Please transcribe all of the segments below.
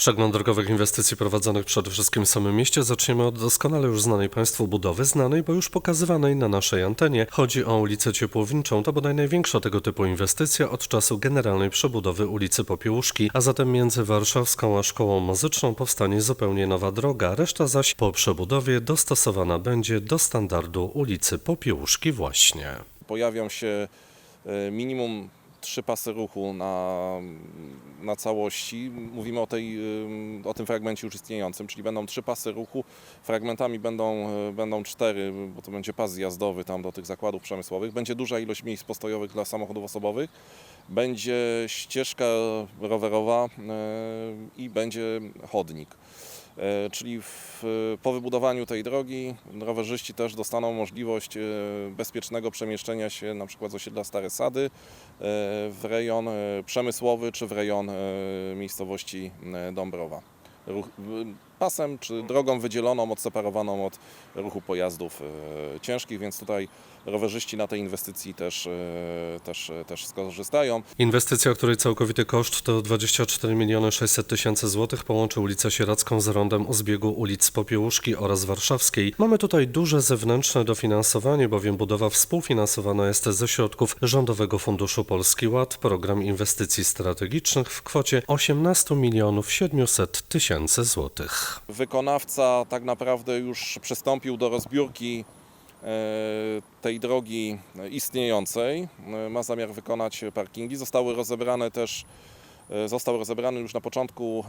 Przegląd drogowych inwestycji prowadzonych przede wszystkim w samym mieście zaczniemy od doskonale już znanej Państwu budowy, znanej, bo już pokazywanej na naszej antenie. Chodzi o ulicę Ciepłowniczą, to bodaj największa tego typu inwestycja od czasu generalnej przebudowy ulicy Popiełuszki, a zatem między Warszawską a Szkołą Muzyczną powstanie zupełnie nowa droga, reszta zaś po przebudowie dostosowana będzie do standardu ulicy Popiełuszki właśnie. pojawią się e, minimum trzy pasy ruchu na, na całości. Mówimy o, tej, o tym fragmencie już istniejącym, czyli będą trzy pasy ruchu. Fragmentami będą, e, będą cztery, bo to będzie pas zjazdowy tam do tych zakładów przemysłowych. Będzie duża ilość miejsc postojowych dla samochodów osobowych. Będzie ścieżka rowerowa e, i będzie chodnik. E, Czyli w, po wybudowaniu tej drogi rowerzyści też dostaną możliwość e, bezpiecznego przemieszczenia się na przykład z osiedla Stare Sady e, w rejon przemysłowy czy w rejon miejscowości Dąbrowa. Ruch, pasem czy drogą wydzieloną, odseparowaną od ruchu pojazdów e, ciężkich, więc tutaj rowerzyści na tej inwestycji też, e, też, e, też skorzystają. Inwestycja, której całkowity koszt to 24 miliony 600 tysięcy złotych, połączy ulicę Sieradzką z rondem u zbiegu ulic Popiełuszki oraz Warszawskiej. Mamy tutaj duże zewnętrzne dofinansowanie, bowiem budowa współfinansowana jest ze środków Rządowego Funduszu Polski Ład, program inwestycji strategicznych w kwocie 18 milionów 700 tysięcy złotych. Wykonawca tak naprawdę już przystąpił do rozbiórki e, tej drogi istniejącej. E, Ma zamiar wykonać parkingi. Zostały rozebrane też, e, został rozebrany już na początku,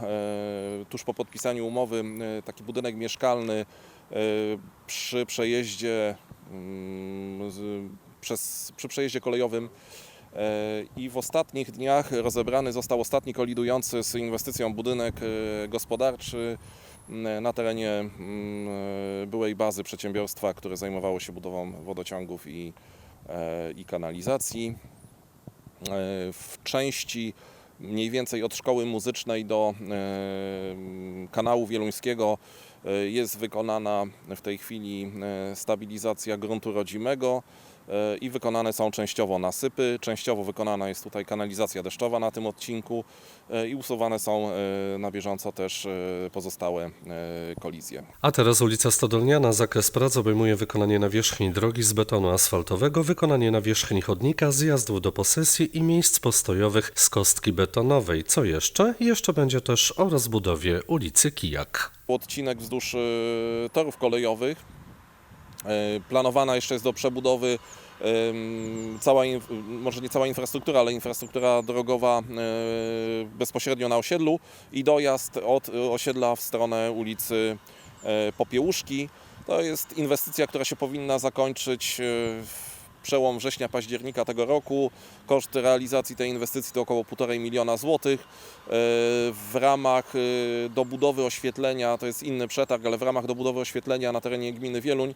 tuż po podpisaniu umowy, taki budynek mieszkalny przy przejeździe, mm, przez, przy przejeździe kolejowym I w ostatnich dniach rozebrany został ostatni kolidujący z inwestycją budynek gospodarczy na terenie mm, e, byłej bazy przedsiębiorstwa, które zajmowało się budową wodociągów i, e, i kanalizacji. E, W części mniej więcej od szkoły muzycznej do kanału wieluńskiego jest wykonana w tej chwili stabilizacja gruntu rodzimego i wykonane są częściowo nasypy, częściowo wykonana jest tutaj kanalizacja deszczowa na tym odcinku e, i usuwane są e, na bieżąco też e, pozostałe kolizje. A teraz ulica Stodolniana. Zakres prac obejmuje wykonanie nawierzchni drogi z betonu asfaltowego, wykonanie nawierzchni chodnika, zjazdów do posesji i miejsc postojowych z kostki betonowej. Co jeszcze? Jeszcze będzie też o rozbudowie ulicy Kijak. odcinek wzdłuż torów kolejowych. E, Planowana jeszcze jest do przebudowy cała, może nie cała infrastruktura, ale infrastruktura drogowa e, bezpośrednio na osiedlu i dojazd od osiedla w stronę ulicy e, Popiełuszki. To jest inwestycja, która się powinna zakończyć w przełom września-października tego roku. Koszt realizacji tej inwestycji to około 1,5 miliona złotych. E, W ramach e, dobudowy oświetlenia, to jest inny przetarg, ale w ramach dobudowy oświetlenia na terenie gminy Wieluń,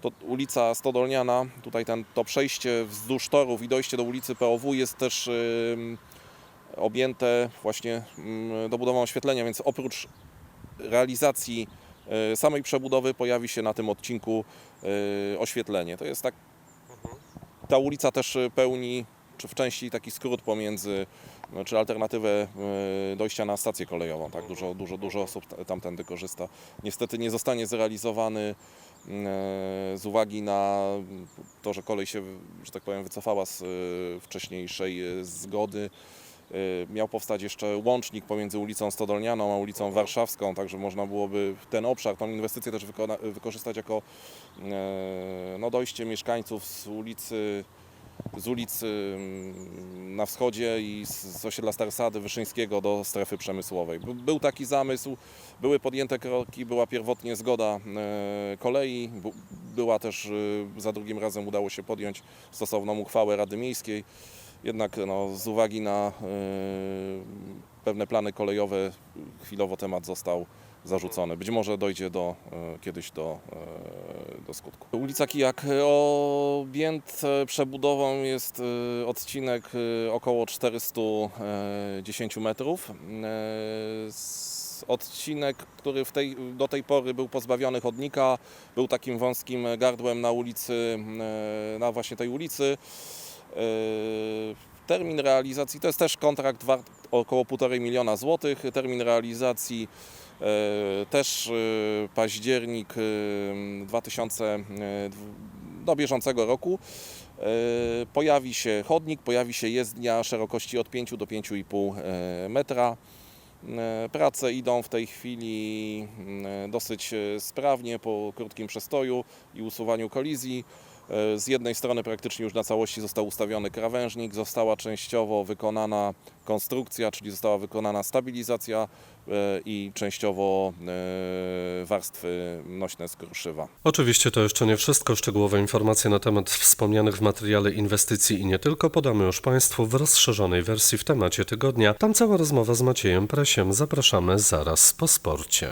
to ulica Stodolniana, tutaj ten, to przejście wzdłuż torów i dojście do ulicy POW jest też em, objęte właśnie mm, dobudową oświetlenia, więc oprócz realizacji e, samej przebudowy pojawi się na tym odcinku e, oświetlenie. To jest tak ta ulica też e, pełni, czy w części taki skrót pomiędzy, no, czy alternatywę e, dojścia na stację kolejową. Tak? Dużo, dużo, dużo osób tamtędy korzysta. Niestety nie zostanie zrealizowany z uwagi na to, że kolej się, że tak powiem, wycofała z wcześniejszej zgody. E, Miał powstać jeszcze łącznik pomiędzy ulicą Stodolnianą a ulicą Warszawską, także można byłoby ten obszar, tą inwestycję też wykorzystać jako e, no, dojście mieszkańców z ulicy, z ulicy mm, na wschodzie i z, osiedla Starsady Wyszyńskiego do strefy przemysłowej. By- Był taki zamysł, były podjęte kroki, była pierwotnie zgoda e, kolei, była też e, za drugim razem udało się podjąć stosowną uchwałę Rady Miejskiej. Jednak no, z uwagi na e, pewne plany kolejowe chwilowo temat został zarzucony. Być może dojdzie do, e, kiedyś do, e, do skutku. Ulica Kijak objęt przebudową jest odcinek około 410 metrów. Odcinek, który tej, do tej pory był pozbawiony chodnika, był takim wąskim gardłem na ulicy, na właśnie tej ulicy. E, Termin realizacji to jest też kontrakt wart około 1,5 miliona złotych. Termin realizacji e, też e, październik e, 2000 e, do bieżącego roku. Pojawi się chodnik, pojawi się jezdnia szerokości od 5 do 5,5 e, metra. Prace idą w tej chwili dosyć sprawnie po krótkim przestoju i usuwaniu kolizji. Z jednej strony praktycznie już na całości został ustawiony krawężnik, została częściowo wykonana konstrukcja, czyli została wykonana stabilizacja e, i częściowo e, warstwy nośne z kruszywa. Oczywiście to jeszcze nie wszystko. Szczegółowe informacje na temat wspomnianych w materiale inwestycji i nie tylko podamy już Państwu w rozszerzonej wersji w temacie tygodnia. Tam cała rozmowa z Maciejem Presiem. Zapraszamy zaraz po sporcie.